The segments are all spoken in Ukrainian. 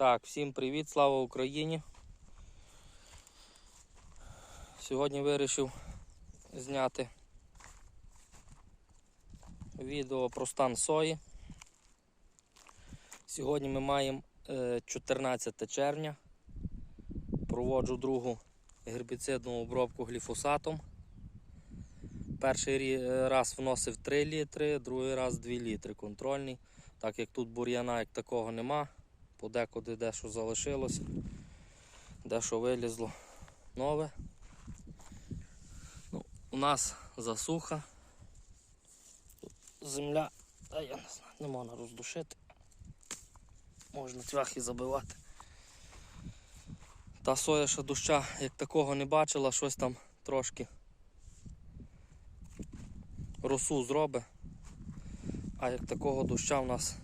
Так, всім привіт, слава Україні. Сьогодні вирішив зняти відео про стан сої. Сьогодні ми маємо е, 14 червня. Проводжу другу гербіцидну обробку гліфосатом. Перший раз вносив 3 літри, другий раз 2 літри контрольний. Так як тут бур'яна як такого нема, подекуди дещо залишилося, дещо вилізло нове. Ну, у нас засуха. Земля, а я не знаю, не можна роздушити. Можна цвяхи забивати. Та соя ще доща як такого не бачила, щось там трошки росу зробить. А як такого доща в нас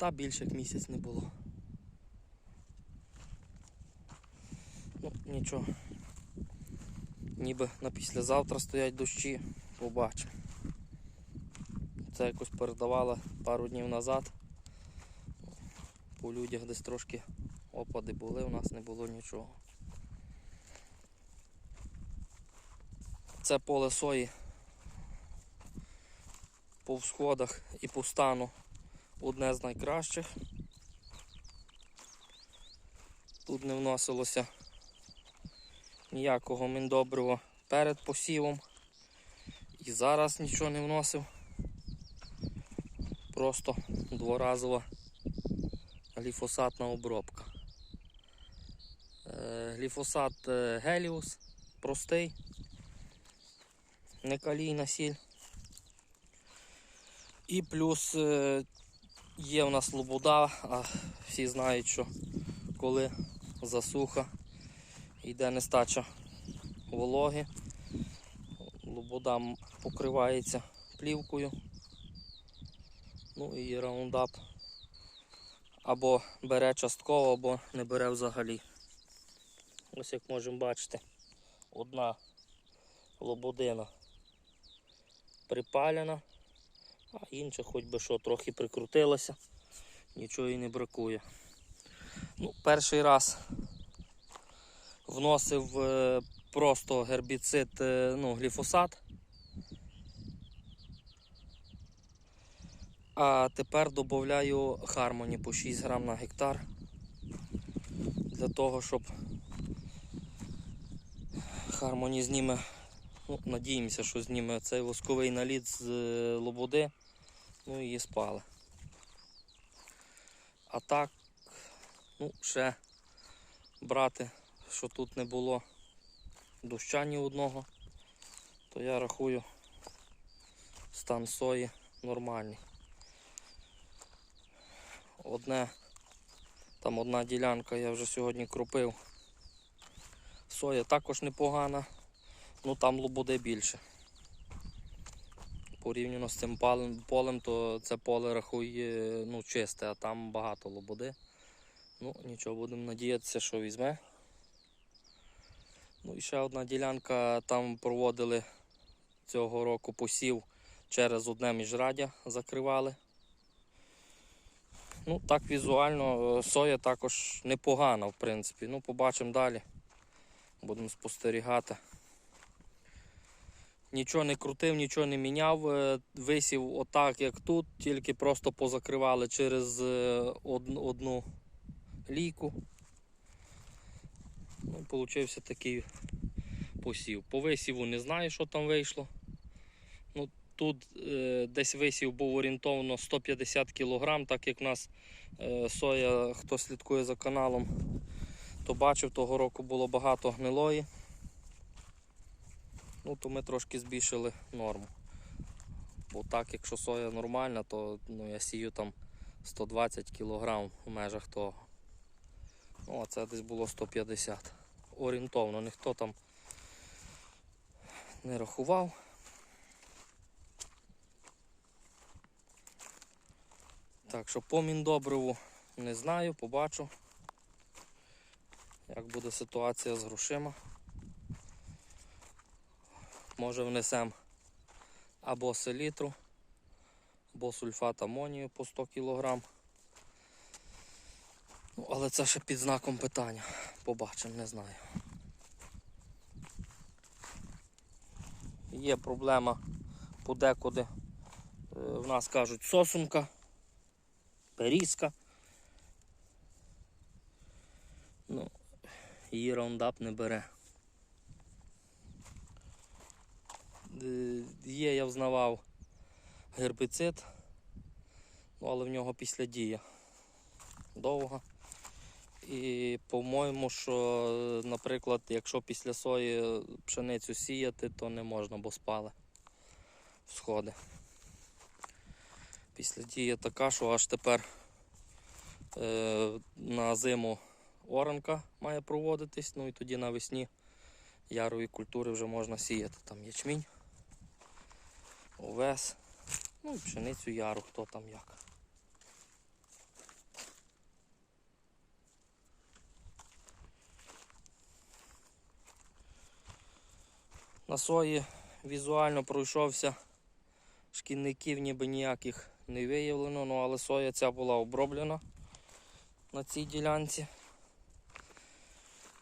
та більше як місяць не було. Ну, нічого. Ніби на післязавтра стоять дощі, побачимо. Це якось передавала пару днів назад. По людях десь трошки опади були, у нас не було нічого. Це поле сої по всходах і по стану одне з найкращих. Тут не вносилося ніякого міндобрива перед посівом. І зараз нічого не вносив. Просто дворазова гліфосатна обробка. Е, Гліфосат е, Геліус простий, не калійна сіль. І плюс е, є в нас лобода, а всі знають, що коли засуха йде нестача вологи, лобода покривається плівкою. Ну і раундап або бере частково, або не бере взагалі. Ось як можемо бачити, одна лободина припалена, а інша хоч би що трохи прикрутилося, нічого і не бракує. Ну, перший раз вносив е, просто гербіцид, е, ну, гліфосат. А тепер додаю хармоні по 6 грам на гектар. Для того, щоб хармоні зніме, ну, надіємося, що зніме цей восковий наліт з е, лободи, ну і спали. А так, ну, ще брати, що тут не було доща ні одного, то я рахую стан сої нормальний. Одне, там одна ділянка я вже сьогодні кропив. Соя також непогана, ну там лободи більше. Порівняно з цим полем, то це поле рахує ну, чисте, а там багато лободи. Ну, нічого, будемо надіятися, що візьме. Ну і ще одна ділянка, там проводили цього року посів через одне міжрадя закривали. Ну, так візуально е, соя також непогана, в принципі. Ну, побачимо далі. Будемо спостерігати. Нічого не крутив, нічого не міняв. е, Висів отак, як тут, тільки просто позакривали через е, одну, лійку. Ну, Получився такий посів. По висіву не знаю, що там вийшло. Ну, тут е, десь висів був орієнтовно 150 кг, так як в нас е, соя, хто слідкує за каналом, то бачив, того року було багато гнилої. Ну, то ми трошки збільшили норму. Бо так, якщо соя нормальна, то ну, я сію там 120 кг в межах того. Ну, а це десь було 150. Орієнтовно, ніхто там не рахував. Так що по міндобриву не знаю, побачу, як буде ситуація з грошима. Може внесемо або селітру, або сульфат амонію по 100 кг. Ну, але це ще під знаком питання. Побачимо, не знаю. Є проблема подекуди. Е, В нас кажуть сосунка, періска. Ну, її раундап не бере. Е, Є, я взнавав гербіцид, ну, але в нього після дія довга. І по-моєму, що, наприклад, якщо після сої пшеницю сіяти, то не можна, бо спали всходи. Після дія така, що аж тепер е, на зиму оранка має проводитись, ну і тоді навесні ярові культури вже можна сіяти. Там ячмінь, овес, ну і пшеницю яру, хто там як. На сої візуально пройшовся. Шкідників ніби ніяких не виявлено, ну але соя ця була оброблена на цій ділянці.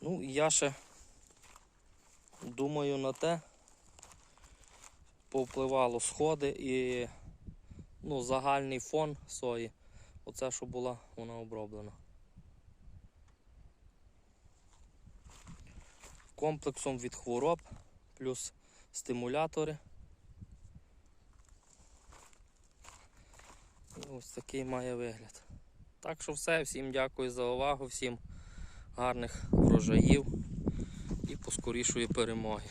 Ну і я ще думаю на те, повпливало сходи і ну, загальний фон сої. Оце, що була, вона оброблена. Комплексом від хвороб плюс стимулятори. І ось такий має вигляд. Так що все, всім дякую за увагу, всім гарних врожаїв і поскорішої перемоги.